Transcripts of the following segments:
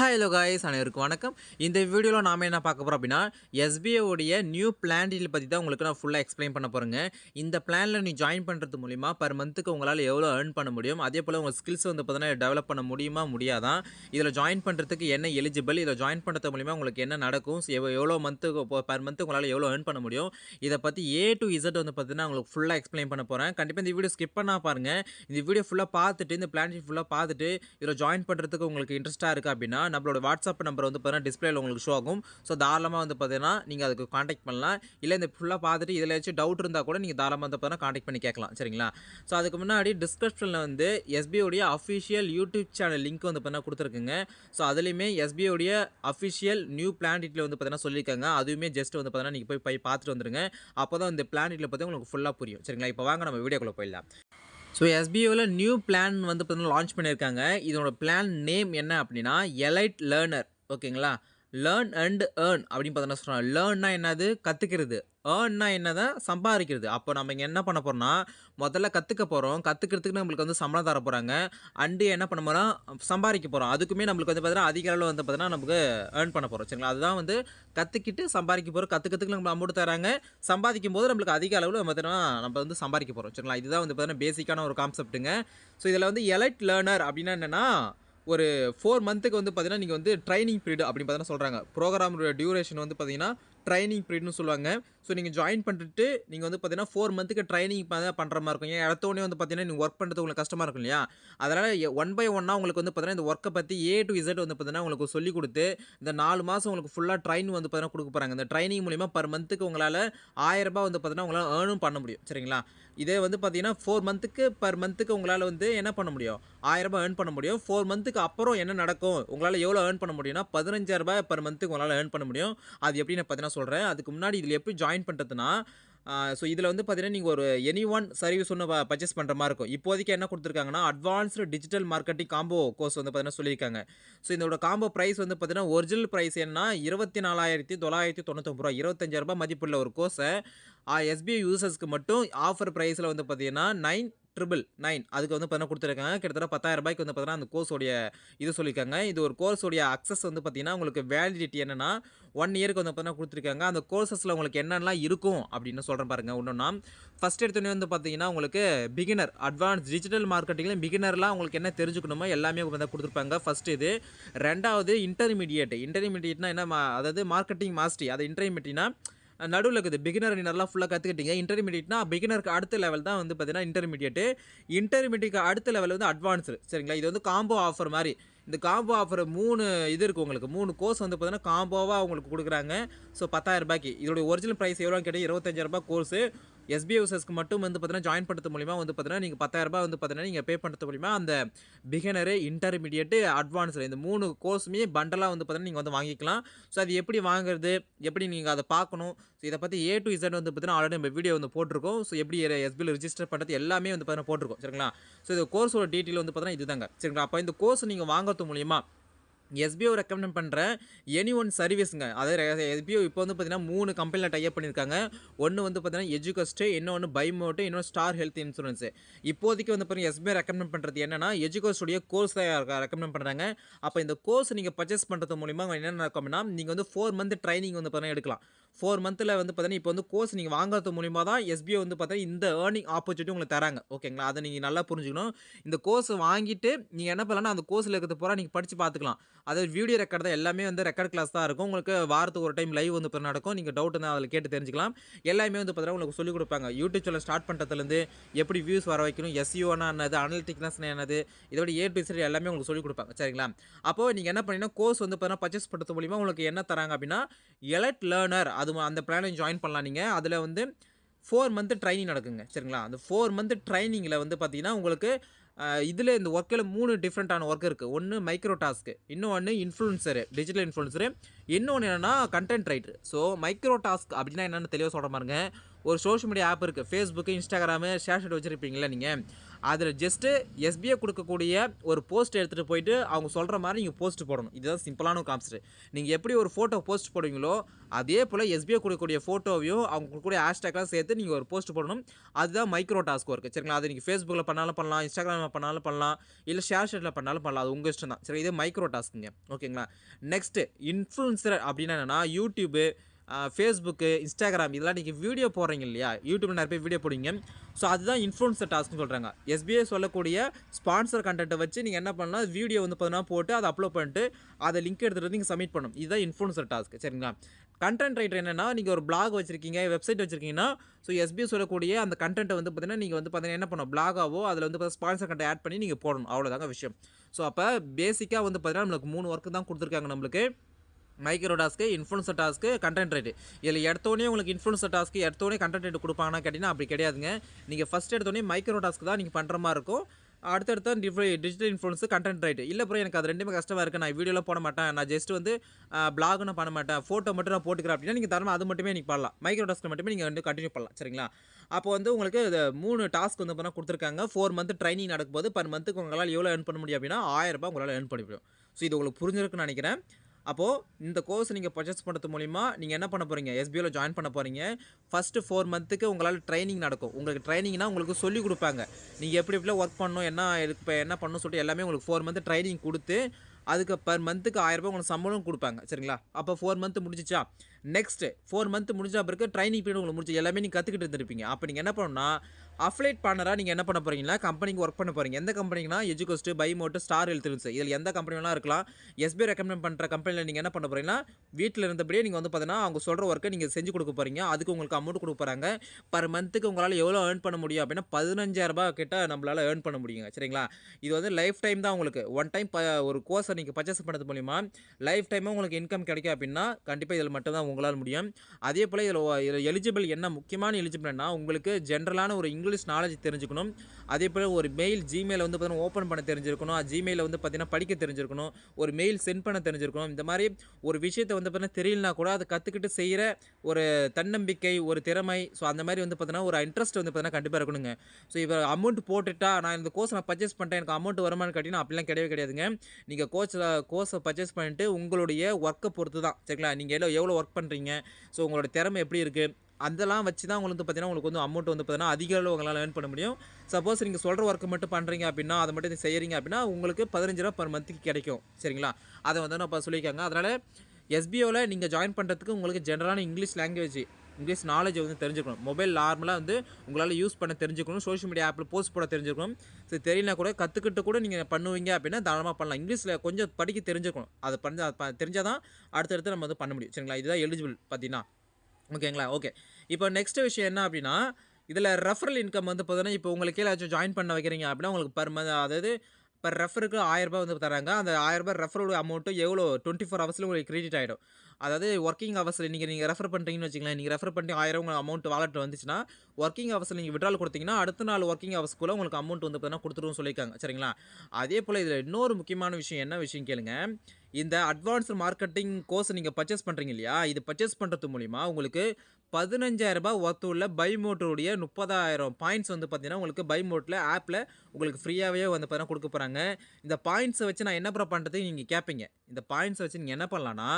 Hello guys அனைவருக்கும் வணக்கம். இந்த வீடியோவில் நாம என்ன பார்க்க போகிறோம் அப்படின்னா SBI நியூ பிளான் டீல் பற்றி தான் உங்களுக்கு நான் ஃபுல்லாக எக்ஸ்பிளைன் பண்ண போகிறேங்க இந்த பிளானில் நீ ஜாயின் பண்ணுறது மூலிமா பர் மந்த்துக்கு உங்களால் எவ்வளோ ஏர்ன் பண்ண முடியும்? அதே போல் உங்கள் ஸ்கில்ஸ் வந்து பார்த்தீங்கன்னா டெவலப் பண்ண முடியுமா முடியாதான் இதில் ஜாயின் பண்ணுறதுக்கு என்ன எலிஜிபிள் இதில் ஜாயின் பண்ணுறது மூலிமா உங்களுக்கு என்ன நடக்கும்? எவ்வளோ எவ்வளோ மந்த்துக்கு பர் மந்த்து உங்களால் எவ்வளோ ஏர்ன் பண்ண முடியும்? இதை பற்றி ஏ டு இசட் வந்து பார்த்தீங்கன்னா உங்களுக்கு ஃபுல்லாக எக்ஸ்பிளைன் பண்ண போகிறேன் கண்டிப்பாக இந்த வீடியோ ஸ்கிப் பண்ணால் பாருங்கள் இந்த வீடியோ ஃபுல்லாக பார்த்துட்டு இந்த பிளான் ஃபுல்லாக பார்த்துட்டு இதில் ஜாயின் பண்ணுறதுக்கு உங்களுக்கு இன்ட்ரெஸ்ட்டாக இருக்குது அப்படின்னா நம்மளோட வாட்ஸ்அப் நம்பர் வந்து பார்த்தீங்கன்னா டிஸ்பிளேல உங்களுக்கு ஷோ ஆகும். ஸோ தாராளமாக வந்து பார்த்தீங்கன்னா நீங்கள் அதுக்கு காண்டாக்ட் பண்ணலாம். இல்லை இந்த ஃபுல்லாக பார்த்துட்டு இதில் ஏதாச்சும் டவுட் இருந்தால் கூட நீங்கள் தாராளமாக வந்து பார்த்தீங்கன்னா காண்டாக்ட் பண்ணி கேட்கலாம். சரிங்களா? ஸோ அதுக்கு முன்னாடி டிஸ்கிரிப்ஷனில் வந்து SBI official YouTube channel link வந்து பார்த்தீங்கன்னா கொடுத்துருக்குங்க. ஸோ அதுலேயுமே SBI அஃபிஷியல் நியூ பிளான் வந்து பார்த்தீங்கன்னா சொல்லியிருக்காங்க. அதுவுமே ஜஸ்ட் வந்து பார்த்தீங்கன்னா நீங்கள் போய் போய் பார்த்துட்டு வந்துருங்க. அப்போ தான் இந்த பிளான் பற்றி உங்களுக்கு ஃபுல்லாக புரியும். சரிங்களா? இப்போ வாங்க நம்ம வீடியோக்குள்ளே போயிடலாம். ஸோ எஸ்பிஓவில் நியூ பிளான் வந்து பார்த்தீங்கன்னா லான்ச் பண்ணியிருக்காங்க. இதோட பிளான் நேம் என்ன அப்படின்னா எலைட் லேர்னர் ஓகேங்களா லேர்ன் அண்ட் ஏர்ன் அப்படின்னு பார்த்தீங்கன்னா சொல்கிறாங்க லேர்ன்னா என்னது? கற்றுக்கிறது ஏர்ன்னா என்னதான் சம்பாதிக்கிறது. அப்போ நம்ம இங்கே என்ன பண்ண போகிறோம்னா முதல்ல கற்றுக்க போகிறோம் கற்றுக்கிறதுக்கு நம்மளுக்கு வந்து சம்பளம் தர போகிறாங்க அண்டு என்ன பண்ண போகிறோம் சம்பாதிக்க போகிறோம் அதுக்குமே நம்மளுக்கு வந்து பார்த்தீங்கன்னா அதிக அளவில் வந்து பார்த்தீங்கன்னா நமக்கு ஏர்ன் பண்ண போகிறோம் சரிங்களா? அதுதான் வந்து கற்றுக்கிட்டு சம்பாதிக்க போகிறோம் கற்றுக்கிறதுக்கு நம்மளுக்கு அமௌண்ட் தராங்க. சம்பாதிக்கும் போது நம்மளுக்கு அதிக அளவில் பார்த்தீங்கன்னா நம்ம வந்து சம்பாதிக்க போகிறோம் சரிங்களா? இதுதான் வந்து பார்த்தீங்கன்னா பேசிக்கான ஒரு கான்செப்ட்டுங்க ஸோ இதில் வந்து எலைட் லேர்னர் அப்படின்னா என்னென்னா ஒரு ஃபோர் மந்த்துக்கு வந்து பார்த்தீங்கன்னா நீங்கள் வந்து ட்ரைனிங் பீரியட் அப்படின்னு பார்த்தீங்கன்னா சொல்கிறாங்க ப்ரோக்ராமோட டியூரேஷன் வந்து பார்த்தீங்கன்னா ட்ரைனிங் பீரியட்னு சொல்லுவாங்க. ஸோ நீங்கள் ஜாயின் பண்ணிட்டு நீங்கள் வந்து பார்த்தீங்கன்னா ஃபோர் மந்த்துக்கு ட்ரைனிங் பண்ணுற மாதிரி இருக்கும். ஏன் இடத்தோடனே வந்து பார்த்தீங்கன்னா நீங்கள் ஒர்க் பண்ணுறது உங்களுக்கு கஷ்டமாக இருக்கும் இல்லையா? அதனால் ஒன் பை ஒன்னாக உங்களுக்கு வந்து பார்த்தீங்கன்னா இந்த ஒர்க்கை பற்றி ஏ டு இசட் வந்து பார்த்தீங்கன்னா உங்களுக்கு சொல்லிக் கொடுத்து இந்த நாலு மாதம் உங்களுக்கு ஃபுல்லாக ட்ரைன் வந்து பார்த்தீங்கன்னா கொடுக்க போகிறாங்க இந்த ட்ரைனிங் மூலிமா பர் மந்த்துக்கு உங்களால் ஆயிரம் ரூபாய் வந்து பார்த்தீங்கன்னா உங்களால் ஏர்னும் பண்ண முடியும். சரிங்களா? இதே வந்து பார்த்தீங்கன்னா ஃபோர் மந்த்துக்கு பர் மந்த்துக்கு உங்களால் வந்து என்ன பண்ண முடியும்? ஆயிரம் ரூபாய் ஏர்ன் பண்ண முடியும். ஃபோர் மந்த்துக்கு அப்புறம் என்ன நடக்கும்? உங்களால் எவ்வளோ ஏர்ன் பண்ண முடியும்னா பதினஞ்சாயிரம் ரூபாய் பர் மந்த்துக்கு உங்களால் ஏர்ன் பண்ண முடியும். அது எப்படி நான் பார்த்தீங்கன்னா சொல்கிறேன் அதுக்கு முன்னாடி இதில் எப்படி ஜாயின் பண்ணுறதுனா ஸோ இதில் வந்து பார்த்தீங்கன்னா நீங்கள் ஒரு எனி ஒன் சர்வீஸ் ஒன்று பர்ச்சேஸ் பண்ணுற மாதிரி இருக்கும். இப்போதைக்கு என்ன கொடுத்துருக்காங்கன்னா advanced digital marketing combo course வந்து பார்த்தீங்கன்னா சொல்லியிருக்காங்க. ஸோ இதோட காம்போ ப்ரைஸ் வந்து பார்த்தீங்கன்னா ஒரிஜினல் ப்ரைஸ் என்ன இருபத்தி நாலாயிரத்தி தொள்ளாயிரத்தி தொண்ணூத்தொம்பது ரூபா இருபத்தஞ்சாயிரரூபா மதிப்புள்ள ஒரு கோர்ஸை எஸ்பிஐ யூசர்ஸ்க்கு மட்டும் ஆஃபர் ப்ரைஸில் வந்து பார்த்தீங்கன்னா நைன் ட்ரிபிள் நைன் அதுக்கு வந்து பார்த்தீங்கன்னா கொடுத்துருக்காங்க. கிட்டத்தட்ட பத்தாயிரம் ரூபாய்க்கு வந்து பார்த்தீங்கன்னா அந்த கோர்ஸோடைய இது சொல்லியிருக்காங்க. இது ஒரு கோர்ஸோடைய அக்சஸ் வந்து பார்த்தீங்கன்னா உங்களுக்கு வேலிடிட்டி என்னென்னா ஒன் இயருக்கு வந்து பார்த்தீங்கன்னா கொடுத்துருக்காங்க. அந்த கோர்சஸில் உங்களுக்கு என்னென்னலாம் இருக்கும் அப்படின்னு சொல்கிறேன் பாருங்கள் ஒன்றுன்னா ஃபஸ்ட் எடுத்தோடனே வந்து பார்த்தீங்கன்னா உங்களுக்கு பிகினர் அட்வான்ஸ் டிஜிட்டல் மார்க்கெட்டிங்கில் பிகினர்லாம் உங்களுக்கு என்ன தெரிஞ்சுக்கணுமோ எல்லாமே வந்து கொடுத்துருப்பாங்க. ஃபஸ்ட் இது. ரெண்டாவது இன்டர்மீடியேட் இன்டர்மீடியேட்னா என்ன அதாவது மார்க்கெட்டிங் மாஸ்டரி அது இன்டர்மீடியட்னா நடுவில் இருக்குது. பிகினர் நீனர்லாம் ஃபுல்லாக கற்றுக்கிட்டீங்க இன்டர்மீடியட்னா பிகினருக்கு அடுத்த லெவல் தான் வந்து பார்த்தீங்கன்னா இன்டர்மீடியட்டு இன்டர்மீடியட்க்கு அடுத்த லெவல் வந்து அட்வான்ஸ்டு சரிங்களா? இது வந்து காம்போ ஆஃபர் மாதிரி. இந்த காம்போ ஆஃபர் மூணு இது இருக்குது உங்களுக்கு. மூணு கோர்ஸ் வந்து பார்த்தீங்கன்னா காம்போவாக உங்களுக்கு கொடுக்குறாங்க. ஸோ பத்தாயிரம் ரூபாய்க்கு. இதோடைய ஒரிஜினல் ப்ரைஸ் எவ்வளோன்னு கேட்டால் இருபத்தஞ்சாயிரம் ரூபாய் கோர்ஸு எஸ்பிஐ யூசர்ஸ்க்கு மட்டும் வந்து பார்த்தீங்கன்னா ஜாயின் பண்ணுறது மூலிமா வந்து பார்த்தீங்கன்னா நீங்கள் பத்தாயிரம் ரூபாய் வந்து பார்த்தீங்கன்னா நீங்கள் பே பண்ணுறது மூலிமா அந்த பிகினரு இன்டர்மீடியட்டு அட்வான்ஸில் இந்த மூணு கோர்ஸுமே பண்டலாக வந்து பார்த்தீங்கன்னா நீங்கள் வந்து வாங்கிக்கலாம். ஸோ அது எப்படி வாங்குறது எப்படி நீங்கள் அதை பார்க்கணும் ஸோ இதை பற்றி ஏ டு இசட் வந்து பார்த்தீங்கன்னா ஆல்ரெடி நம்ம வீடியோ வந்து போட்டிருக்கோம். ஸோ எப்படி எஸ்பியில் ரிஜிஸ்டர் பண்ணுறது எல்லாமே வந்து பார்த்தீங்கன்னா போட்டிருக்கோம். சரிங்களா? ஸோ இந்த கோர்ஸோட டீட்டெயில் வந்து பார்த்தீங்கன்னா இதுதாங்க. சரிங்களா? அப்போ இந்த கோர்ஸ் நீங்கள் வாங்குறது மூலிமா எஸ்பிஓ ரெக்கமெண்ட் பண்ணுற எனி ஒன் சர்வீஸுங்க அதாவது எஸ்பிஓ இப்போ வந்து பார்த்தீங்கன்னா மூணு கம்பெனியில் டைப் பண்ணியிருக்காங்க. ஒன்று வந்து பார்த்தீங்கன்னா எஜுகஸ்ட்டு இன்னொன்று பைமோட்டு இன்னொன்று ஸ்டார் ஹெல்த் இன்சூரன்ஸு இப்போதைக்கு வந்து பார்த்தீங்கன்னா எஸ்பிஐ ரெக்கமெண்ட் பண்ணுறது என்னன்னா எஜுகோஸ்டுடைய கோர்ஸ் ரெக்கமெண்ட் பண்ணுறாங்க அப்போ இந்த கோர்ஸ் நீங்கள் பர்ச்சேஸ் பண்ணுறது மூலிமா என்ன நடக்கும் அப்படின்னா நீங்கள் வந்து ஃபோர் மந்த் ட்ரைனிங் வந்து பார்த்தீங்கன்னா எடுக்கலாம். ஃபோர் மந்த்தில் வந்து பார்த்தீங்கன்னா இப்போ வந்து கோர்ஸ் நீங்கள் வாங்குறது மூலிமா தான் எஸ்பிஐ வந்து பார்த்தீங்கன்னா இந்த ஏர்னிங் ஆப்பர்ச்சுனிட்டி உங்களுக்கு தராங்க. ஓகேங்களா அதை நீங்கள் நல்லா புரிஞ்சுக்கணும். இந்த கோர்ஸ் வாங்கிட்டு நீங்கள் என்ன பண்ணலாம்னா அந்த கோர்ஸில் இருக்கிறது பூரா நீங்கள் படித்து பார்த்துக்கலாம். அதாவது வீடியோ ரெக்கார்ட் தான். எல்லாமே வந்து ரெக்கார்ட் கிளாஸ் தான் இருக்கும். உங்களுக்கு வாரத்துக்கு ஒரு டைம் லைவ் வந்து இப்போ நடக்கும். நீங்கள் டவுட் இருந்தால் அதில் கேட்டு தெரிஞ்சுக்கலாம். எல்லாமே வந்து பார்த்தீங்கன்னா உங்களுக்கு சொல்லிக் கொடுப்பாங்க. யூடியூப் சேனல் ஸ்டார்ட் பண்ணுறதுலேருந்து எப்படி வியூஸ் வர வைக்கணும் எஸ்யூனா என்னது அனலிட்டிக்னஸ் என்னது இதோட ஏ டு எல்லாமே உங்களுக்கு சொல்லிக் கொடுப்பாங்க. சரிங்களா? அப்போ நீங்கள் என்ன பண்ணீங்கன்னா கோர்ஸ் வந்து பார்த்தீங்கன்னா பர்ச்சேஸ் பண்ணுறது மூலிமா உங்களுக்கு என்ன தராங்க அப்படின்னா எலட் லேர்னர் அது அந்த பிளானை ஜாயின் பண்ணலாம் நீங்கள் அதில் வந்து ஃபோர் மந்த் ட்ரைனிங் நடக்குங்க. சரிங்களா? அந்த ஃபோர் மந்த் ட்ரைனிங்கில் வந்து பார்த்தீங்கன்னா உங்களுக்கு இதில் இந்த ஒர்க்கில் மூணு டிஃப்ரெண்ட்டான ஒர்க் இருக்குது ஒன்று மைக்ரோ டாஸ்க்கு இன்னொன்று இன்ஃப்ளூன்சரு டிஜிட்டல் இன்ஃப்ளூன்சரு இன்னொன்று என்னென்னா content writer so micro task அப்படின்னா என்னென்னு தெளிவாக சொல்கிற பாருங்க. ஒரு சோஷியல் மீடியா ஆப் இருக்குது ஃபேஸ்புக்கு இன்ஸ்டாகிராமு ஷேர் வச்சுருப்பீங்களா நீங்கள் அதில் ஜஸ்ட்டு எஸ்பிஐ கொடுக்கக்கூடிய ஒரு போஸ்ட் எடுத்துகிட்டு போயிட்டு அவங்க சொல்கிற மாதிரி நீங்கள் போஸ்ட் போடணும். இதுதான் சிம்பிளான கான்செப்ட் நீங்கள் எப்படி ஒரு ஃபோட்டோ போஸ்ட் போடுவீங்களோ அதே போல் எஸ்பிஐ கொடுக்கக்கூடிய ஃபோட்டோவையும் அவங்க கொடுக்கக்கூடிய ஹேஷ்டேக்லாம் சேர்த்து நீங்கள் ஒரு போஸ்ட் போடணும். அதுதான் மைக்ரோ டாஸ்க் ஒர்க் சரிங்களா? அது நீங்கள் ஃபேஸ்புக்கில் பண்ணாலும் பண்ணலாம் இன்ஸ்டாகிராமில் பண்ணாலும் பண்ணலாம் இல்லை ஷேர் ஷேட்டில் பண்ணாலும் பண்ணலாம். அது உங்கள் இஷ்டம் தான். சரி இது மைக்ரோ டாஸ்க்குங்க ஓகேங்களா நெக்ஸ்ட்டு இன்ஃப்ளூன்சர் அப்படின்னா என்னென்னா யூடியூபு ஃபேஸ்புக்கு இன்ஸ்டாகிராம் இதெல்லாம் நீங்கள் வீடியோ போடுறீங்க இல்லையா? யூடியூப்ல நிறைய பேர் வீடியோ போடுவீங்க. ஸோ அதுதான் இன்ஃப்ளூன்சர் டாஸ்க்னு சொல்கிறாங்க எஸ்பிஐ சொல்லக்கூடிய ஸ்பான்சர் கண்டென்ட்டை வச்சு நீங்கள் என்ன பண்ணலாம்? வீடியோ வந்து பார்த்தீங்கன்னா போட்டு அதை அப்லோட் பண்ணிட்டு அதை லிங்க் எடுத்துகிட்டு வந்து நீங்கள் சப்மிட் பண்ணணும். இதுதான் இன்ஃப்ளூன்சர் டாஸ்க் சரிங்களா? கண்டென்ட் ரைட்டர் என்னென்னா நீங்கள் ஒரு பிளாக் வச்சிருக்கீங்க வெப்சைட் வச்சிருக்கீங்கன்னா ஸோ எஸ்பிஐ சொல்லக்கூடிய அந்த கண்டென்ட்டை வந்து பார்த்தீங்கன்னா நீங்கள் வந்து பார்த்தீங்கன்னா என்ன பண்ணணும்? பிளாகாவோ அதில் வந்து பார்த்தீங்கன்னா ஸ்பான்சர் கண்டென்ட் ஆட் பண்ணி நீங்கள் போடணும். அவ்வளோதாங்க விஷயம். ஸோ அப்போ பேசிக்காக வந்து பார்த்தீங்கன்னா நம்மளுக்கு மூணு ஒர்க்கு தான் கொடுத்துருக்காங்க நம்மளுக்கு. Micro task influencer task content rate இதில் எடுத்தோடனே உங்களுக்கு இன்ஃப்ளூன்சர் டாஸ்க்கு எடுத்தோடனே கண்டென்ட் ரேட் கொடுப்பாங்கன்னா கேட்டிங்கன்னா அப்படி கிடையாதுங்க. நீங்கள் ஃபஸ்ட் எடுத்தோடனே மைக்ரோ டாஸ்க்கு தான் நீங்கள் பண்ணுற மாதிரி இருக்கும். அடுத்தடுத்த different digital influence content right இல்லை அப்புறம் எனக்கு அது ரெண்டுமே கஷ்டமாக இருக்குது நான் வீடியோலாம் போட மாட்டேன். நான் ஜஸ்ட் வந்து பிளாக் நான் பண்ண மாட்டேன். ஃபோட்டோ மட்டும் நான் போட்டுக்கிறேன் அப்படின்னா நீங்கள் தரமா அது மட்டுமே நீங்கள் பண்ணலாம். மைக்ரோ டாஸ்க் மட்டுமே நீங்கள் வந்து கண்டினியூ பண்ணலாம். சரிங்களா? அப்போ வந்து உங்களுக்கு மூணு டாஸ்க் வந்து பண்ணால் கொடுத்துருக்காங்க. ஃபோர் மந்த் ட்ரைனிங் நடக்கும்போது பர் மந்த்துக்கு உங்களால் எவ்வளோ ஏர்ன் பண்ண முடியும் அப்படின்னா ஆயிரம் ரூபாய் உங்களால் ஏர்ன் பண்ண முடியும் ஸோ இது உங்களுக்கு புரிஞ்சிருக்குன்னு நினைக்கிறேன். அப்போது இந்த கோர்ஸ் நீங்கள் பர்ச்சேஸ் பண்ணுறது மூலிமா நீங்கள் என்ன பண்ண போகிறீங்க எஸ்பிஓவில் ஜாயின் பண்ண போகிறீங்க ஃபஸ்ட்டு ஃபோர் மந்த்துக்கு உங்களால் ட்ரைனிங் நடக்கும். உங்களுக்கு ட்ரைனிங்னா உங்களுக்கு சொல்லிக் கொடுப்பாங்க. நீங்கள் எப்படி எப்படிலாம் ஒர்க் பண்ணணும் என்ன இப்போ என்ன பண்ணணும் சொல்லிட்டு எல்லாமே உங்களுக்கு ஃபோர் மந்த்து ட்ரைனிங் கொடுத்து அதுக்கு பர் மந்த்துக்கு ஆயிரரூபா உங்களுக்கு சம்பளம் கொடுப்பாங்க. சரிங்களா? அப்போ ஃபோர் மந்த் முடிஞ்சிச்சா? நெக்ஸ்ட்டு ஃபோர் மந்த் முடிஞ்ச பிறகு ட்ரைனிங் பீரியட் உங்களுக்கு முடிச்சு எல்லாமே நீங்கள் கற்றுக்கிட்டு இருந்திருப்பீங்க. அப்போ நீங்கள் என்ன பண்ணணும்னா அஃப்லேட் பார்ட்னராக நீங்கள் என்ன பண்ண போகிறீங்கன்னா கம்பெனிக்கு ஒர்க் பண்ண போகிறீங்க எந்த கம்பெனினா பை பைமோட்டு ஸ்டார் ஹெல்த் இதில் எந்த கம்பெனிலாம் இருக்கலாம். எஸ்பிஐ ரெக்கமெண்ட் பண்ணுற கம்பெனியில் நீங்கள் என்ன பண்ண போகிறீங்கன்னா வீட்டில் இருந்தபடியே நீங்கள் வந்து பார்த்தீங்கன்னா அவங்க சொல்கிற ஒர்க்கை நீங்கள் செஞ்சு கொடுக்க போகிறீங்க அதுக்கு உங்களுக்கு அமௌண்ட் கொடுக்க போகிறாங்க பர் மந்த்துக்கு உங்களால் எவ்வளோ ஏர்ன் பண்ண முடியும் அப்படின்னா பதினஞ்சாயிரரூபா கிட்ட நம்மளால் ஏர்ன் பண்ண முடியுங்க. சரிங்களா? இது வந்து லைஃப் டைம் தான் உங்களுக்கு. ஒன் டைம் ப ஒரு கோர்ஸை நீங்கள் பர்ச்சேஸ் பண்ணது மூலிமா லைஃப் டைமாக உங்களுக்கு இன்கம் கிடைக்கும் அப்படின்னா கண்டிப்பாக இதில் மட்டும் தான் உங்களால் முடியும். அதே போல் இதில் இதில் எலிஜிபிள் என்ன முக்கியமான எலிஜிபிள்னா உங்களுக்கு ஜென்ரலான ஒரு இங்கிலீஷ் நாலேஜ் தெரிஞ்சுக்கணும். அதே போல் ஒரு மெயில் ஜிமெயில் வந்து பார்த்தீங்கன்னா ஓப்பன் பண்ண தெரிஞ்சிருக்கணும். ஜிமெயிலில் வந்து பார்த்தீங்கன்னா படிக்க தெரிஞ்சிருக்கணும். ஒரு மெயில் சென்ட் பண்ண தெரிஞ்சிருக்கணும். இந்த மாதிரி ஒரு விஷயத்தை வந்து பார்த்தீங்கன்னா தெரியலனா கூட அதை கற்றுக்கிட்டு செய்கிற ஒரு தன்னம்பிக்கை ஒரு திறமை ஸோ அந்த மாதிரி வந்து பார்த்தீங்கன்னா ஒரு இன்ட்ரெஸ்ட் வந்து பார்த்தீங்கன்னா கண்டிப்பாக இருக்கணுங்க. ஸோ இவர் அமௌண்ட் போட்டுட்டா நான் இந்த கோர்ஸ் நான் பர்ச்சேஸ் பண்ணிட்டேன் எனக்கு அமௌண்ட் வருமானு கேட்டிங்கன்னா அப்படிலாம் கிடையவே கிடையாதுங்க. நீங்கள் கோச்சில் கோர்ஸை பர்ச்சேஸ் பண்ணிட்டு உங்களுடைய ஒர்க்கை பொறுத்து தான் சரிங்களா? நீங்கள் எவ்வளோ எவ்வளோ ஒர்க் பண்ணுறீங்க ஸோ உங்களோட திறமை எப்படி இருக்குது அதெல்லாம் வச்சு தான் உங்களுக்கு வந்து பார்த்தீங்கன்னா உங்களுக்கு வந்து அமௌண்ட் வந்து பார்த்தீங்கன்னா அதிக அளவு உங்களால் ஏர்ன் பண்ண முடியும். சப்போஸ் நீங்கள் சொல்கிற ஒர்க்கு மட்டும் பண்ணுறீங்க அப்படின்னா அதை மட்டும் செய்கிறீங்க அப்படின்னா உங்களுக்கு பதினஞ்சு ரூபா பர் மந்த்துக்கு கிடைக்கும். சரிங்களா? அதை வந்து நான் இப்போ சொல்லியிருக்காங்க அதனால் எஸ்பிஓவில் நீங்கள் ஜாயின் பண்ணுறதுக்கு உங்களுக்கு ஜென்ரலான இங்கிலீஷ் லாங்குவேஜ் இங்கிலீஷ் நாலேஜ் வந்து தெரிஞ்சுக்கணும். மொபைல் நார்மலாக வந்து உங்களால் யூஸ் பண்ண தெரிஞ்சுக்கணும். சோஷியல் மீடியா ஆப்பில் போஸ்ட் போட தெரிஞ்சுக்கணும். சரி தெரியலனா கூட கற்றுக்கிட்டு கூட நீங்கள் பண்ணுவீங்க அப்படின்னா தாராளமாக பண்ணலாம். இங்கிலீஷில் கொஞ்சம் படிக்க தெரிஞ்சுக்கணும். அதை பண்ண தெரிஞ்சால் தான் அடுத்தடுத்து நம்ம வந்து பண்ண முடியும். சரிங்களா? இதுதான் எலிஜிபிள் பார்த்தீங்கன்னா. ஓகேங்களா? ஓகே. இப்போ நெக்ஸ்ட் விஷயம் என்ன அப்படின்னா இதில் ரெஃபரல் இன்கம் வந்து பார்த்தோன்னா இப்போ உங்களுக்கு ஏதாச்சும் ஜாயின் பண்ண வைக்கிறீங்க அப்படின்னா உங்களுக்கு பர் மந்த் அதாவது பர் ரெஃபருக்கு ஆயிரரூபா வந்து தராங்க. அந்த ஆயிரரூபா ரெஃபரோட அமௌண்ட்டு எவ்வளோ? டுவெண்ட்டி ஃபோர் ஹவர்ஸில் உங்களுக்கு கிரெடிட் ஆகிடும் அதாவது ஒர்க்கிங் ஹவர்ஸில் நீங்கள் நீங்கள் ரெஃபர் பண்ணுறீங்கன்னு வச்சுக்கலாம் நீங்கள் ரெஃபர் பண்ணி ஆயிரம் உங்களுக்கு அமௌண்ட் வாலெட் வந்துச்சுன்னா ஒர்க்கிங் ஹவர்ஸில் நீங்கள் விட்ரால் கொடுத்தீங்கன்னா அடுத்த நாள் ஒர்க்கிங் ஹவர்ஸ்க்குள்ளே உங்களுக்கு அமௌண்ட் வந்து பார்த்தீங்கன்னா கொடுத்துருவோம் சொல்லியிருக்காங்க. சரிங்களா? அதே போல் இதில் இன்னொரு முக்கியமான விஷயம் என்ன விஷயம் கேளுங்க. இந்த அட்வான்ஸ்டு மார்க்கெட்டிங் கோர்ஸ் நீங்கள் பர்ச்சேஸ் பண்ணுறீங்க இல்லையா? இது பர்ச்சேஸ் பண்ணுறது மூலிமா உங்களுக்கு பதினஞ்சாயிரரூபா ஒர்த்து உள்ள பைமோட்டருடைய முப்பதாயிரம் பாயிண்ட்ஸ் வந்து பார்த்தீங்கன்னா உங்களுக்கு பை மோட்டில் ஆப்பில் உங்களுக்கு ஃப்ரீயாகவே வந்து பார்த்தீங்கன்னா கொடுக்க போகிறாங்க இந்த பாயிண்ட்ஸை வச்சு நான் என்ன ப்ரோ பண்ணுறது நீங்கள் கேட்பீங்க இந்த பாயிண்ட்ஸை வச்சு நீங்கள் என்ன பண்ணலான்னா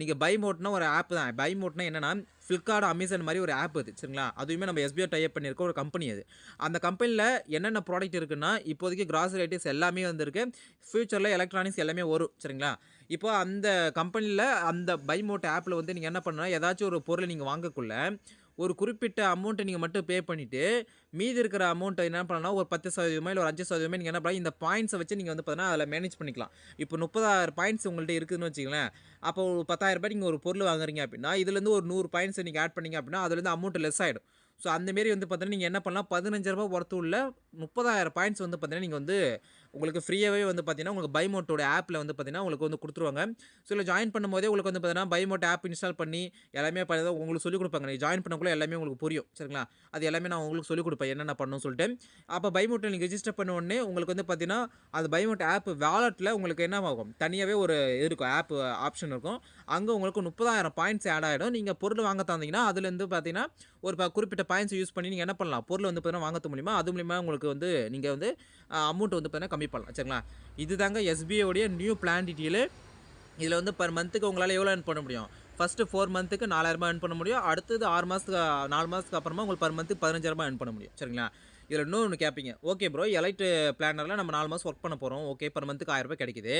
நீங்கள் பை மோட்னா ஒரு ஆப் தான். பை மோட்னா என்னென்னா ஃப்ளிப்கார்ட் அமேசான் மாதிரி ஒரு ஆப் அது சரிங்களா? அதுவுமே நம்ம எஸ்பிஐ டைப் பண்ணியிருக்க ஒரு கம்பெனி அது. அந்த கம்பெனியில் என்னென்ன ப்ராடக்ட் இருக்குன்னா இப்போதைக்கு கிராசரி ஐட்டம்ஸ் எல்லாமே வந்திருக்கு. ஃப்யூச்சரில் எலக்ட்ரானிக்ஸ் எல்லாமே வரும் சரிங்களா? இப்போ அந்த கம்பெனியில் அந்த பை மோட் ஆப்பில் வந்து நீங்கள் என்ன பண்ணுன்னா ஏதாச்சும் ஒரு பொருளை நீங்கள் வாங்கக்குள்ள ஒரு குறிப்பிட்ட அமௌண்ட்டை நீங்கள் மட்டும் பே பண்ணிவிட்டு மீதி இருக்கிற அமௌண்ட்டை என்ன பண்ணலாம் ஒரு பத்து சதவீதமோ இல்லை ஒரு அஞ்சு சதவீதமே நீங்கள் என்ன பண்ணலாம் இந்த பாயிண்ட்ஸை வச்சு நீங்கள் வந்து பார்த்தீங்கன்னா அதில் மேனேஜ் பண்ணிக்கலாம். இப்போ முப்பதாயிரம் பாயிண்ட்ஸ் உங்கள்கிட்ட இருக்குதுன்னு வச்சுங்களேன் அப்போ ஒரு பத்தாயிரம் ரூபாய் நீங்கள் ஒரு பொருள் வாங்குறீங்க அப்படின்னா இதுலேருந்து ஒரு நூறு பாயிண்ட்ஸ் நீங்கள் ஆட் பண்ணீங்க அப்படின்னா அதுலேருந்து அமௌண்ட் லெஸ் ஆகிடும் ஸோ அந்தமாரி வந்து பார்த்தீங்கன்னா நீங்கள் என்ன பண்ணலாம் பதினஞ்சு ரூபா ஒர்த்து உள்ள முப்பதாயிரம் பாயிண்ட்ஸ் வந்து பார்த்தீங்கன்னா நீங்கள் வந்து உங்களுக்கு ஃப்ரீயாகவே வந்து பார்த்தீங்கன்னா, உங்களுக்கு பைமோட்டோட ஆப்பில் வந்து பார்த்தீங்கன்னா, உங்களுக்கு வந்து கொடுத்துருவாங்க ஸோ இல்லை ஜாயின் பண்ணும்போதே உங்களுக்கு வந்து பார்த்தீங்கன்னா, பைமோட் ஆப் இன்ஸ்டால் பண்ணி எல்லாமே பார்த்தா உங்களுக்கு சொல்லிக் கொடுப்பாங்க நீங்கள் ஜாயின் பண்ணக்குள்ளே எல்லாமே உங்களுக்கு புரியும். சரிங்களா? அது எல்லாமே நான் உங்களுக்கு சொல்லிக் கொடுப்பேன் என்னென்ன பண்ணணும்னு சொல்லிட்டு. அப்போ பைமோட்ல நீங்கள் ரிஜிஸ்டர் பண்ண உடனே உங்களுக்கு வந்து பார்த்தீங்கன்னா, அது பைமோட் ஆப் வாலெட்ல உங்களுக்கு என்ன ஆகும்? தனியாகவே ஒரு இது இருக்கும். ஆப் ஆப்ஷன் இருக்கும். அங்கே உங்களுக்கு 30,000 பாயிண்ட்ஸ் ஆட் ஆகிடும் நீங்கள் பொருள் வாங்க தந்தீங்கன்னா, அதுலேருந்து பார்த்தீங்கன்னா, ஒரு ப குறிப்பிட்ட பாயிண்ட்ஸ் யூஸ் பண்ணி நீங்கள் என்ன பண்ணலாம்? பொருள் வந்து பார்த்தீங்கன்னா வாங்க முடியுமா அது மூலிமா உங்களுக்கு வந்து நீங்கள் வந்து அமௌண்ட் வந்து பார்த்தீங்கன்னா கம்மி பண்ணலாம். சரிங்களா? இதுதாங்க தாங்க எஸ்பிஐடைய நியூ பிளான் டீட்டெயிலு. இதில் வந்து பர் மந்த்துக்கு உங்களால் எவ்வளோ ஏர்ன் பண்ண முடியும்? ஃபஸ்ட்டு ஃபோர் மந்த்துக்கு நாலாயிரரூபா ஏர்ன் பண்ண முடியும். அடுத்தது ஆறு மாதத்துக்கு நாலு மாதத்துக்கு அப்புறமா உங்களுக்கு பர் மந்த்துக்கு பதினஞ்சாயிரரூபா ஏர்ன் பண்ண முடியும். சரிங்களா? இதில் இன்னொன்று கேட்பீங்க. ஓகே ப்ரோ எலைட் பிளானரில் நம்ம நாலு மாதம் ஒர்க் பண்ண போகிறோம் ஓகே பர் மந்த்துக்கு ஆயிரரூபா கிடைக்குது.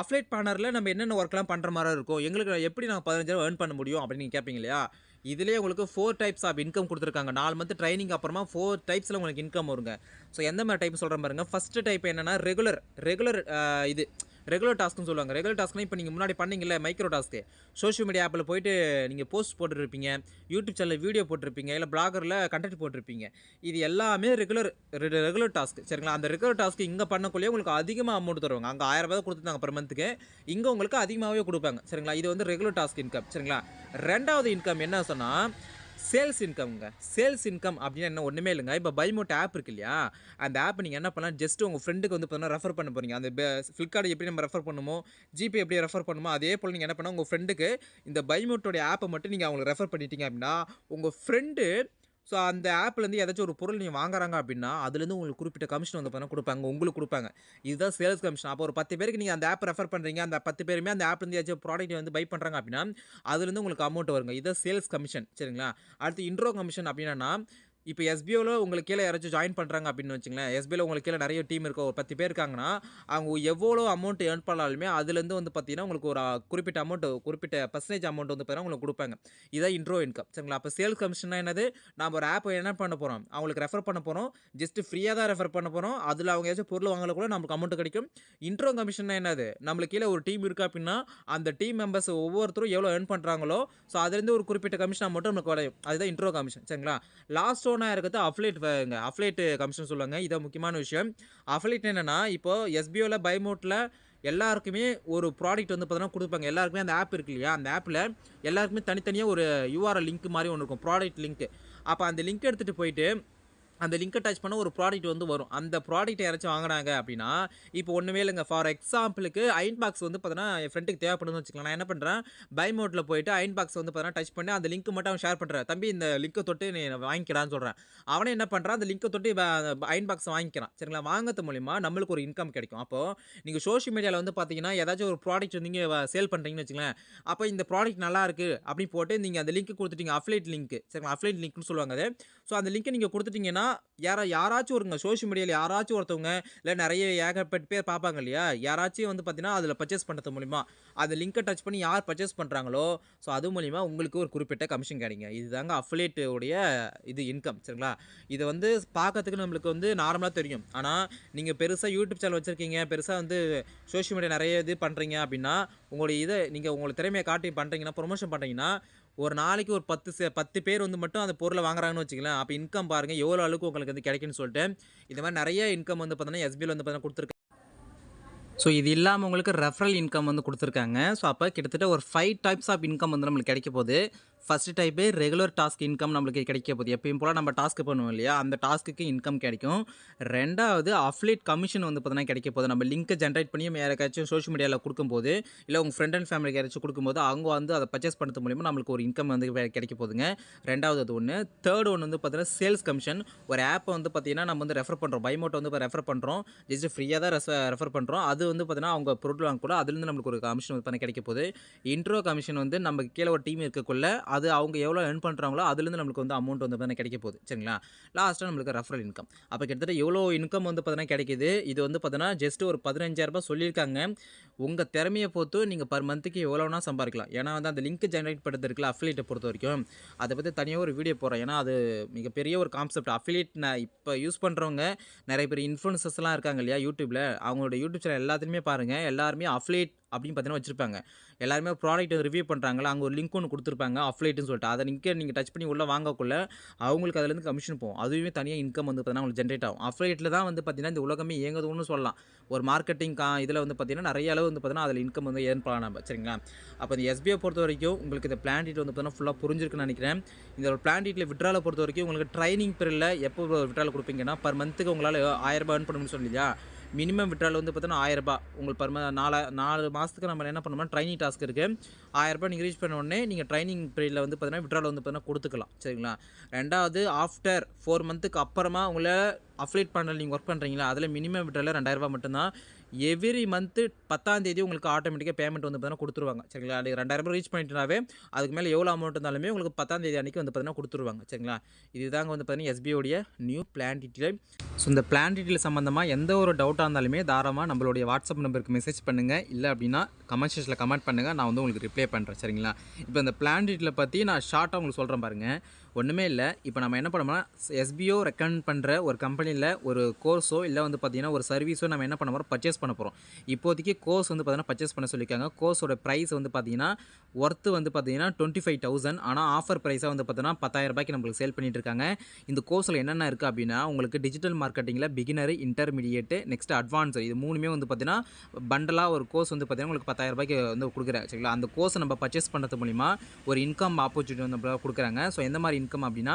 அஃப்லைட் பிளானரில் நம்ம என்னென்ன ஒர்க்லாம் பண்ணுற மாதிரி இருக்கும்? எங்களுக்கு எப்படி நாங்கள் பதினஞ்சாயிரம் ஏர்ன் பண்ண முடியும்? அப்படின்னு கேட்பீங்க இல்லையா? இதிலே உங்களுக்கு ஃபோர் டைப்ஸ் ஆஃப் இன்கம் கொடுத்துருக்காங்க நாலு மந்த் ட்ரைனிங் அப்புறமா ஃபோர் டைப்ஸில் உங்களுக்கு இன்கம் வருங்க. ஸோ எந்த மாதிரி டைப் சொல்கிற பாருங்க. ஃபஸ்ட்டு டைப் என்னன்னா ரெகுலர் ரெகுலர் இது ரெகுலர் டாஸ்க்னு சொல்லுவாங்க. ரெகுலர் டாஸ்க்னா இப்போ நீங்கள் முன்னாடி பண்ணீங்கல்ல மைக்ரோ டாஸ்க்கு. சோஷியல் மீடியா ஆப்பில் போயிட்டு நீங்கள் போஸ்ட் போட்டுருப்பீங்க. யூடியூப் சேனலில் வீடியோ போட்டிருப்பீங்க இல்லை பிளாகரில் கண்டென்ட் போட்டிருப்பீங்க இது எல்லாமே ரெகுலர் ரெ ரெகுலர் டாஸ்க். சரிங்களா? அந்த ரெகுலர் டாஸ்க்கு இங்கே பண்ணக்குள்ளேயே உங்களுக்கு அதிகமாக அமௌண்ட் தருவாங்க. அங்கே ஆயிரம் ரூபாய் கொடுத்துருந்தாங்க பர் மந்த்துக்கு. இங்கே உங்களுக்கு அதிகமாகவே கொடுப்பாங்க சரிங்களா? இது வந்து ரெகுலர் டாஸ்க் இன்கம். சரிங்களா? ரெண்டாவது இன்கம் என்ன சொன்னால் சேல்ஸ் இன்கம்ங்க. சேல்ஸ் இன்கம் அப்படின்னா என்ன? ஒன்றுமே இல்லைங்க. இப்போ பைமோட் ஆப் இருக்கு இல்லையா? அந்த ஆப் நீங்கள் என்ன பண்ணலாம், ஜஸ்ட் உங்கள் ஃப்ரெண்டுக்கு வந்து பார்த்தீங்கன்னா ரெஃபர் பண்ண போகிறீங்க அந்த ஃப்ளிப்கார்ட் எப்படி நம்ம ரெஃபர் பண்ணுமோ, ஜிபே எப்படி ரெஃபர் பண்ணுமோ, அதே போல் நீங்கள் என்ன பண்ணால் உங்கள் ஃப்ரெண்டுக்கு இந்த பைமோட்டோட ஆப்பை மட்டும் நீங்கள் அவங்களுக்கு ரெஃபர் பண்ணிட்டீங்க அப்படின்னா உங்கள் ஃப்ரெண்டு ஸோ அந்த ஆப்லேருந்து ஏதாச்சும் ஒரு பொருள் நீங்கள் வாங்குறாங்க அப்படின்னா அதுலேருந்து உங்களுக்கு குறிப்பிட்ட கமிஷன் வந்து பார்த்தீங்கன்னா கொடுப்பாங்க உங்களுக்கு கொடுப்பாங்க இதுதான் சேல்ஸ் கமிஷன். அப்போ ஒரு 10 பேருக்கு நீங்கள் அந்த ஆப் ரெஃபர் பண்ணுறீங்க அந்த 10 பேருமே அந்த ஆப்லேருந்து ஏதாச்சும் ப்ராடக்ட் வந்து பை பண்ணுறாங்க அப்படின்னா அதுலேருந்து உங்களுக்கு அமௌண்ட் வருங்க. இதுதான் சேல்ஸ் கமிஷன். சரிங்களா? அடுத்து இன்ட்ரோ கமிஷன் அப்படின்னா இப்போ எஸ்பிஓவில் உங்களுக்கு கீழே யாராச்சும் ஜாயின் பண்ணுறாங்க அப்படின்னு வச்சுங்களேன் எஸ்பிஐல உங்களுக்கு கீழே நிறைய டீம் இருக்கு. ஒரு 10 பேர் இருக்காங்கன்னா, அவங்க எவ்வளோ அமௌண்ட் ஏர்ன் பண்ணாலுமே அதுலேருந்து வந்து பார்த்தீங்கன்னா, உங்களுக்கு ஒரு குறிப்பிட்ட அமௌண்ட் குறிப்பிட்ட பெர்சன்டேஜ் அமௌண்ட் வந்து பார்த்தீங்கன்னா உங்களுக்கு கொடுப்பாங்க இதான் இன்ட்ரோ இன்கம். சரிங்களா? அப்போ சேல்ஸ் கமிஷன்னா என்னது? நம்ம ஒரு ஆப் என்ன பண்ண போகிறோம் அவங்களுக்கு ரெஃபர் பண்ண போகிறோம் ஜஸ்ட் ஃப்ரீயாக தான் ரெஃபர் பண்ண போகிறோம் அதில் அவங்க ஏதாச்சும் பொருள் வாங்கல கூட நமக்கு அமௌண்ட் கிடைக்கும். இன்ட்ரோ கமிஷன்னா என்னது? நம்மளுக்கு கீழே ஒரு டீம் இருக்கா அப்படின்னா அந்த டீம் மெம்பர்ஸ் ஒவ்வொருத்தரும் எவ்வளோ ஏர்ன் பண்ணுறாங்களோ ஸோ அதுலேருந்து ஒரு குறிப்பிட்ட கமிஷன் அமௌண்ட் நமக்கு வரையும். அதுதான் இன்ட்ரோ கமிஷன். சரிங்களா? லாஸ்ட் ஒன் ஒன்னா இருக்கிறது அஃப்லேட் ங்க அஃபிலியேட் கமிஷன் சொல்லுவாங்க. இதை முக்கியமான விஷயம். அஃப்லேட் என்னன்னா, இப்போ எஸ்பிஓவில் பைமோட்டில் எல்லாருக்குமே ஒரு ப்ராடக்ட் வந்து பார்த்தீங்கன்னா கொடுப்பாங்க எல்லாருக்குமே அந்த ஆப் இருக்கு இல்லையா? அந்த ஆப்பில் எல்லாருக்குமே தனித்தனியாக ஒரு யூஆர்எல் லிங்க் மாதிரி ஒன்று இருக்கும். Product link. அப்போ அந்த லிங்க் எடுத்துகிட்டு போயிட்டு, அந்த லிங்க டச் பண்ண ஒரு ப்ராடக்ட் வந்து வரும். அந்த ப்ராடக்ட் யாராச்சும் வாங்குனாங்க அப்படின்னா இப்போ ஒன்றுமே இல்லைங்க ஃபார் எக்ஸாம்பிளுக்கு அயன் பாக்ஸ் வந்து பார்த்தீங்கன்னா, என் ஃப்ரெண்டுக்கு தேவைப்படுதுன்னு வச்சுக்கலாம் நான் என்ன பண்ணுறேன் பை மோட்டில் போயிட்டு அயன் பாக்ஸ் வந்து பார்த்தீங்கன்னா டச் பண்ணி அந்த லிங்க் மட்டும் அவன் ஷேர் பண்ணுறேன் தம்பி இந்த லிங்க்கை தொட்டு நீ வாங்கிக்கடான்னு சொல்கிறேன் அவனே என்ன பண்ணுறான் அந்த லிங்க்கை தொட்டு அயன் பாக்ஸ் வாங்கிக்கிறான். சரிங்களா? வாங்குறது மூலிமா நம்மளுக்கு ஒரு இன்கம் கிடைக்கும். அப்போது நீங்கள் சோஷியல் மீடியாவில் வந்து பார்த்தீங்கன்னா, ஏதாச்சும் ஒரு ப்ராடக்ட் வந்து நீங்கள் சேல் பண்ணுறீங்கன்னு வச்சுக்கங்களேன். அப்போ இந்த ப்ராடக்ட் நல்லா இருக்குது அப்படின்னு போட்டு நீங்கள் அந்த லிங்க் கொடுத்துட்டீங்க அஃபிலியேட் லிங்க். சரிங்களா? அஃப்லைட் லிங்க்னு சொல்லுவாங்க அது. ஸோ அந்த லிங்க்கை நீங்கள் கொடுத்துட்டீங்கன்னா யாரா யாராச்சும் ஒருங்க சோஷியல் மீடியாவில் யாராச்சும் ஒருத்தவங்க, இல்லை நிறைய ஏகப்பட்ட பேர் பார்ப்பாங்க இல்லையா? யாராச்சும் வந்து பார்த்தீங்கன்னா, அதில் பர்ச்சேஸ் பண்ணுறது மூலிமா அந்த லிங்க்கை டச் பண்ணி யார் பர்ச்சேஸ் பண்ணுறாங்களோ ஸோ அது மூலிமா உங்களுக்கு ஒரு குறிப்பிட்ட கமிஷன் கிடைங்க இதுதாங்க அஃபிலேட்டுடைய உடைய இது இன்கம். சரிங்களா? இதை வந்து பார்க்கறதுக்கு நம்மளுக்கு வந்து நார்மலாக தெரியும். ஆனால் நீங்கள் பெருசாக யூடியூப் சேனல் வச்சுருக்கீங்க பெருசாக வந்து சோஷியல் மீடியா நிறைய இது பண்ணுறீங்க அப்படின்னா உங்களுடைய இதை நீங்கள் உங்களோட திறமையை காட்டி பண்ணுறீங்கன்னா ப்ரமோஷன் பண்ணுறீங்கன்னா ஒரு நாளைக்கு ஒரு 10 சே 10 பேர் வந்து மட்டும் அந்த பொருளை வாங்குறாங்கன்னு வச்சுக்கலாம் அப்போ இன்கம் பாருங்கள் எவ்வளோ அளவுக்கு உங்களுக்கு வந்து கிடைக்குன்னு சொல்லிட்டு. இந்த மாதிரி நிறைய இன்கம் வந்து பார்த்தீங்கன்னா, எஸ்பியில் வந்து பார்த்தீங்கன்னா கொடுத்துருக்காங்க. ஸோ இது இல்லாமல் உங்களுக்கு ரெஃபரல் இன்கம் வந்து கொடுத்துருக்காங்க. ஸோ அப்போ கிட்டத்தட்ட ஒரு ஃபைவ் டைப்ஸ் ஆஃப் இன்கம் வந்து நம்மளுக்கு கிடைக்க போகுது. ஃபஸ்ட்டு டைப்பே ரெகுலர் டாஸ்க் இன்கம் நம்மளுக்கு கிடைக்க போகுது. எப்பயும் போல் நம்ம டாஸ்க் பண்ணுவோம் இல்லையா? அந்த டாஸ்க்குக்கு இன்கம் கிடைக்கும். ரெண்டாவது அஃப்லேட் கமிஷன் வந்து பார்த்தீங்கன்னா கிடைக்க போகுது. நம்ம லிங்க்கை ஜென்ரேட் பண்ணி யாருக்காச்சும் சோஷியல் மீடியாவில் கொடுக்கும்போது இல்லை உங்கள் ஃப்ரெண்ட் அண்ட் ஃபேமிலிக்கு யாராச்சும் கொடுக்கும்போது அவங்க வந்து அதை பர்ச்சேஸ் பண்ணுறது மூலிமா நம்மளுக்கு ஒரு இன்கம் வந்து கிடைக்க போகுதுங்க. ரெண்டாவது அது ஒன்று தேர்ட் ஒன்று வந்து பார்த்தீங்கன்னா, சேல்ஸ் கமிஷன். ஒரு ஆப்பை வந்து பார்த்தீங்கன்னா, நம்ம வந்து ரெஃபர் பண்ணுறோம் பைமோட்டை வந்து இப்போ ரெஃபர் பண்ணுறோம் ஜஸ்ட் ஃப்ரீயாக தான் ரெஃபர் ரெஃபர் பண்ணுறோம் அது வந்து பார்த்தீங்கன்னா, அவங்க பொருள் வாங்கக்கூட அதுலேருந்து நம்மளுக்கு ஒரு கமிஷன் வந்து பார்த்தீங்கன்னா கிடைக்க போகுது. இன்ட்ரோ கமிஷன் வந்து நம்ம கீழே ஒரு டீம் இருக்கக்குள்ள, அது அவங்க எவ்வளோ ஏர்ன் பண்ணுறாங்களோ அதுலேருந்து நம்மளுக்கு வந்து அமௌண்ட் வந்து பார்த்தீங்கன்னா கிடைக்க போகுது. சரிங்களா? லாஸ்ட்டாக நம்மளுக்கு ரெஃபரல் இன்கம். அப்போ கிட்டத்தட்ட எவ்வளோ இன்கம் வந்து பார்த்தீங்கன்னா கிடைக்குது. இது வந்து பார்த்தீங்கன்னா, ஜஸ்ட் ஒரு பதினஞ்சாயிரரூபா சொல்லியிருக்காங்க. உங்கள் திறமையை பொறுத்து நீங்கள் பர் மந்த்துக்கு எவ்வளோனா சம்பாதிக்கலாம் ஏன்னா வந்து அந்த லிங்க் ஜென்ரேட் பண்றது இருக்குல்ல, பொறுத்த வரைக்கும் அதை பற்றி தனியாக ஒரு வீடியோ போடுறேன். ஏன்னா அது மிகப்பெரிய ஒரு கான்செப்ட். அஃபிலேட் நான் இப்போ யூஸ் பண்ணுறவங்க நிறைய பேர் இன்ஃப்ளூன்சஸ்லாம் இருக்காங்க இல்லையா? யூடியூப்பில் அவங்களோட யூடியூப் சேனல் எல்லாத்துலேயுமே பாருங்கள் எல்லாருமே அஃபிலேட் அப்படின்னு பார்த்தீங்கன்னா வச்சிருப்பாங்க. எல்லாருமே ப்ராடக்ட் ரிவ்யூ பண்ணுறாங்களா அங்கே ஒரு லிங்க் ஒன்று கொடுத்துருப்பாங்க அஃப்லைட்டுன்னு சொல்லிட்டு. அதை நீங்கள் நீங்கள் டச் பண்ணி உள்ளே வாங்கக்குள்ள அவங்களுக்கு அதுலேருந்து கமிஷன் போகும். அதுவுமே தனியாக இன்கம் வந்து பார்த்தீங்கன்னா உங்களுக்கு ஜென்ரேட் ஆகும். அஃப்லைட்டில் தான் வந்து பார்த்தீங்கன்னா இந்த உலகமே இயங்குதுன்னு சொல்லலாம். ஒரு மார்க்கெட்டிங் கா இதில் வந்து பார்த்தீங்கன்னா நிறைய அளவு வந்து பார்த்தீங்கன்னா அதில் இன்கம் வந்து ஏர்ன் பண்ணலாம் நம்ம. சரிங்களா? அப்போ இந்த எஸ்பிஐ பொறுத்த வரைக்கும் உங்களுக்கு இந்த பிளான் டீட் வந்து பார்த்தீங்கன்னா ஃபுல்லாக புரிஞ்சிருக்குன்னு நினைக்கிறேன். இந்த ஒரு பிளான் டீட்டில் விட்ராலை பொறுத்த வரைக்கும் உங்களுக்கு ட்ரைனிங் பீரியடில் எப்போ விட்ரால் கொடுப்பீங்கன்னா பர் மந்த்துக்கு உங்களால் ஆயிரம் ரூபாய் ஏர்ன் பண்ணணும்னு சொல்லியா மினிமம் விட்ரால் வந்து பார்த்தோன்னா ஆயிரரூபா. உங்களுக்கு பர்ம நாலு நாலு மாதத்துக்கு நம்ம என்ன பண்ணோம்னா ட்ரைனிங் டாஸ்க் இருக்குது ஆயிரம் ரூபாய் நீங்கள் ரீச் பண்ண உடனே நீங்கள் ட்ரைனிங் பீரியடில் வந்து பார்த்தீங்கன்னா விட்ரால் வந்து பார்த்தீங்கன்னா கொடுத்துக்கலாம். சரிங்களா? ரெண்டாவது ஆஃப்டர் ஃபோர் மந்த்துக்கு அப்புறமா உங்களை அஃப்லேட் பண்ணல நீங்கள் ஒர்க் பண்ணுறீங்களா அதில் மினிமம் விட்ரால் ரெண்டாயிரம் ரூபாய் மட்டும்தான். எவ்ரி மந்த்து பத்தாம் தேதி உங்களுக்கு ஆட்டோமேட்டிக்காக பேமெண்ட் வந்து பார்த்தீங்கன்னா கொடுத்துருவாங்க. சரிங்களா? அது ரெண்டாயிரம் ரூபாய் ரீச் பண்ணிட்டுனாவே அதுக்கு மேலே எவ்வளோ அமௌண்ட் இருந்தாலுமே உங்களுக்கு பத்தாம் தேதி அன்றைக்கி வந்து பார்த்தீங்கன்னா கொடுத்துருவாங்க. சரிங்களா? இதுதாங்க வந்து பார்த்தீங்கன்னா எஸ்பிஓடைய நியூ பிளான் டீட்டெயில் ஸோ இந்த பிளான் டீட்டெயில் சம்மந்தமாக எந்த ஒரு டவுட்டாக இருந்தாலுமே தாராளமாக நம்மளுடைய வாட்ஸ்அப் நம்பருக்கு மெசேஜ் பண்ணுங்கள் இல்லை அப்படின்னா கமெண்ட் செக்ஷனில் கமெண்ட் பண்ணுங்கள் நான் வந்து உங்களுக்கு ரிப்ளை பண்ணுறேன் சரிங்களா? இப்போ இந்த பிளான் டீட்டெயிலை பற்றி நான் ஷார்ட்டாக உங்களுக்கு சொல்கிறேன் பாருங்கள் ஒன்றுமே இல்லை. இப்போ நம்ம என்ன பண்ணோம்னா எஸ்பிஓ ரெக்கமெண்ட் பண்ணுற ஒரு கம்பெனியில் ஒரு கோர்ஸோ இல்லை வந்து பார்த்தீங்கன்னா ஒரு சர்வீஸோ நம்ம என்ன பண்ண போகிறோம் பர்ச்சேஸ் பண்ண போகிறோம் இப்போதைக்கு கோர்ஸ் வந்து பார்த்தீங்கன்னா பர்ச்சேஸ் பண்ண சொல்லியிருக்காங்க கோர்ஸோட ப்ரைஸ் வந்து பார்த்தீங்கன்னா ஒர்த்து வந்து பார்த்தீங்கன்னா டுவெண்ட்டி ஃபைவ் தௌசண்ட் ஆனால் ஆஃபர் ப்ரைஸாக வந்து பார்த்தீங்கன்னா பத்தாயிரம் ரூபாய்க்கு நம்மளுக்கு சேல் பண்ணிட்டு இருக்காங்க. இந்த கோர்ஸில் என்னென்ன இருக்குது அப்படின்னா உங்களுக்கு டிஜிட்டல் மார்க்கெட்டிங்கில் பிகினர் இன்டர்மீடியேட் நெக்ஸ்ட் அட்வான்ஸு இது மூணுமே வந்து பார்த்திங்கன்னா பண்டலாக ஒரு கோர்ஸ் வந்து பார்த்திங்கன்னா உங்களுக்கு பத்தாயிரம் ரூபாய்க்கு வந்து கொடுக்குறேன் சரிங்களா? அந்த கோர்ஸை நம்ம பர்ச்சேஸ் பண்ணுறது மூலிமா ஒரு இன்கம் ஆப்பர்ச்சுனிட்டி வந்து கொடுக்குறாங்க. ஸோ எந்த மாதிரி இன்கம் அப்படின்னா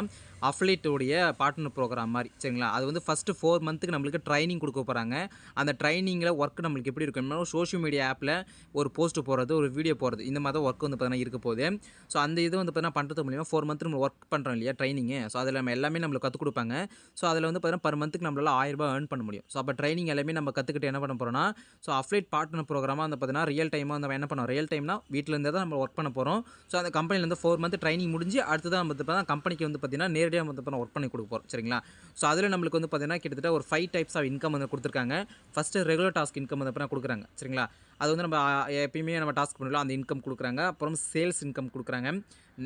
அஃப்லேட்டோடைய பார்ட்னர் ப்ரோக்ராம் மாதிரி சரிங்களா? அது வந்து ஃபஸ்ட்டு ஃபோர் மந்த்துக்கு நம்மளுக்கு ட்ரைனிங் கொடுக்க போகிறாங்க அந்த ட்ரைனிங்கில் ஒர்க் நம்மளுக்கு எப்படி இருக்குன்னா சோஷியல் மீடியா ஆப்பில் ஒரு போஸ்ட் போடுறது ஒரு வீடியோ போடுறது இந்த மாதிரி தான் ஒர்க் வந்து பார்த்தீங்கன்னா இருக்க போகுது. ஸோ அந்த இது வந்து பார்த்தீங்கன்னா பண்ணுறது மூலிமா ஃபோர் மந்த் நம்ம ஒர்க் பண்ணுறோம் இல்லையா ட்ரைனிங்கு ஸோ அதில் நம்ம எல்லாமே நம்மளுக்கு கற்றுக் கொடுப்பாங்க. ஸோ அதில் வந்து பார்த்தீங்கன்னா பர் மந்த்துக்கு நம்மளால் ஆயிரரூபா ஏர்ன் பண்ண முடியும். ஸோ அப்போ ட்ரைனிங் எல்லாமே நம்ம கற்றுக்கிட்டு என்ன பண்ண போகிறோம்னா ஸோ அஃப்லேட் பார்ட்னர் ப்ரோக்ராமாக வந்து பார்த்தீங்கன்னா ரியல் டைமாக வந்து நம்ம என்ன பண்ணோம்? ரியல் டைம்னா வீட்டிலேருந்தே தான் நம்ம ஒர்க் பண்ண போகிறோம் ஸோ அந்த கம்பெனிலேருந்து ஃபோர் மந்த் ட்ரைனிங் முடிஞ்சு அடுத்து தான் பார்த்தீங்கன்னா கம்பெனிக்கு வந்து பார்த்தீங்கன்னா நேரடியாக வந்து ஒர்க் பண்ணி கொடுக்க போகிறோம் சரிங்களா? ஸோ அதில் நம்மளுக்கு வந்து பார்த்தீங்கன்னா கிட்டத்தட்ட ஒரு ஃபைவ் டைப்ஸ் ஆஃப் இன்கம் வந்து கொடுத்துருக்காங்க. ஃபஸ்ட்டு ரெகுலர் டாஸ்க் இன்கம் வந்து பார்த்தீங்கன்னா கொடுக்குறாங்க சரிங்களா? அது வந்து நம்ம எப்பயுமே நம்ம டாஸ்க் பண்ணலாம் அந்த இன்கம் கொடுக்குறாங்க. அப்புறம் சேல்ஸ் இன்கம் கொடுக்குறாங்க.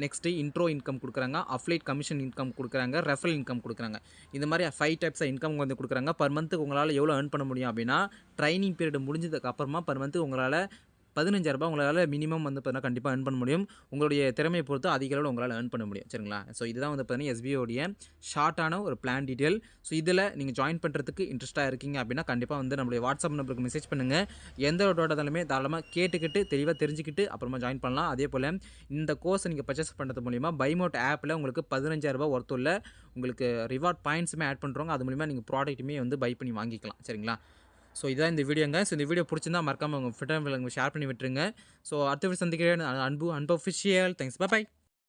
நெக்ஸ்ட்டு இன்ட்ரோ இன்கம் கொடுக்குறாங்க. அஃப்லைட் கமிஷன் இன்கம் கொடுக்குறாங்க. ரெஃபரல் இன்கம் கொடுக்குறாங்க. இந்த மாதிரி ஃபைவ் டைப்ஸ் ஆஃப் இன்கம் வந்து கொடுக்குறாங்க. பர் மந்த்துக்கு உங்களால் எவ்வளோ ஏர்ன் பண்ண முடியும் அப்படின்னா ட்ரைனிங் பீரியட் முடிஞ்சதுக்கு அப்புறமா பர் மந்த்து உங்களால் பதினஞ்சாயிரரூபா உங்களால் மினிமம் வந்து பார்த்தீங்கன்னா கண்டிப்பாக ஏர்ன் பண்ண முடியும். உங்களுடைய திறமையை பொறுத்து அதிக அளவில் உங்களால் ஏர்ன் பண்ண முடியும். சரிங்களா? ஸோ இதுதான் வந்து பார்த்தீங்கன்னா எஸ்பிஓடைய ஷார்ட்டான ஒரு பிளான் டீட்டெயில் ஸோ இதில் நீங்கள் ஜாயின் பண்ணுறதுக்கு இன்ட்ரெஸ்ட்டாக இருக்கீங்க அப்படின்னா கண்டிப்பாக வந்து நம்மளுடைய வாட்ஸ்அப் நம்பருக்கு மெசேஜ் பண்ணுங்கள் எந்த ஒரு டவுட் இருந்தாலுமே தாராளமாக கேட்டுக்கிட்டு தெளிவாக தெரிஞ்சுக்கிட்டு அப்புறமா ஜாயின் பண்ணலாம். அதே போல் இந்த கோர்ஸ் நீங்கள் பர்ச்சேஸ் பண்ணுறது மூலிமா பைமோட் ஆப்பில் உங்களுக்கு பதினஞ்சாயிரரூபா ஒர்த்துள்ள உங்களுக்கு ரிவார்ட் பாயிண்ட்ஸுமே ஆட் பண்ணுறோங்க அது மூலிமா நீங்கள் ப்ராடக்ட்டுமே வந்து பை பண்ணி வாங்கிக்கலாம். சரிங்களா? ஸோ இதான் இந்த வீடியோங்க ஸோ இந்த வீடியோ பிடிச்சிருந்தா மறக்காமல் உங்கள் ஃபிட்டர் ஷேர் பண்ணி விட்டுருங்க. ஸோ அடுத்த வீடியோ சந்திக்கிறேன். அன்பு அன்பு அஃபிஷியல் தேங்க்ஸ் பை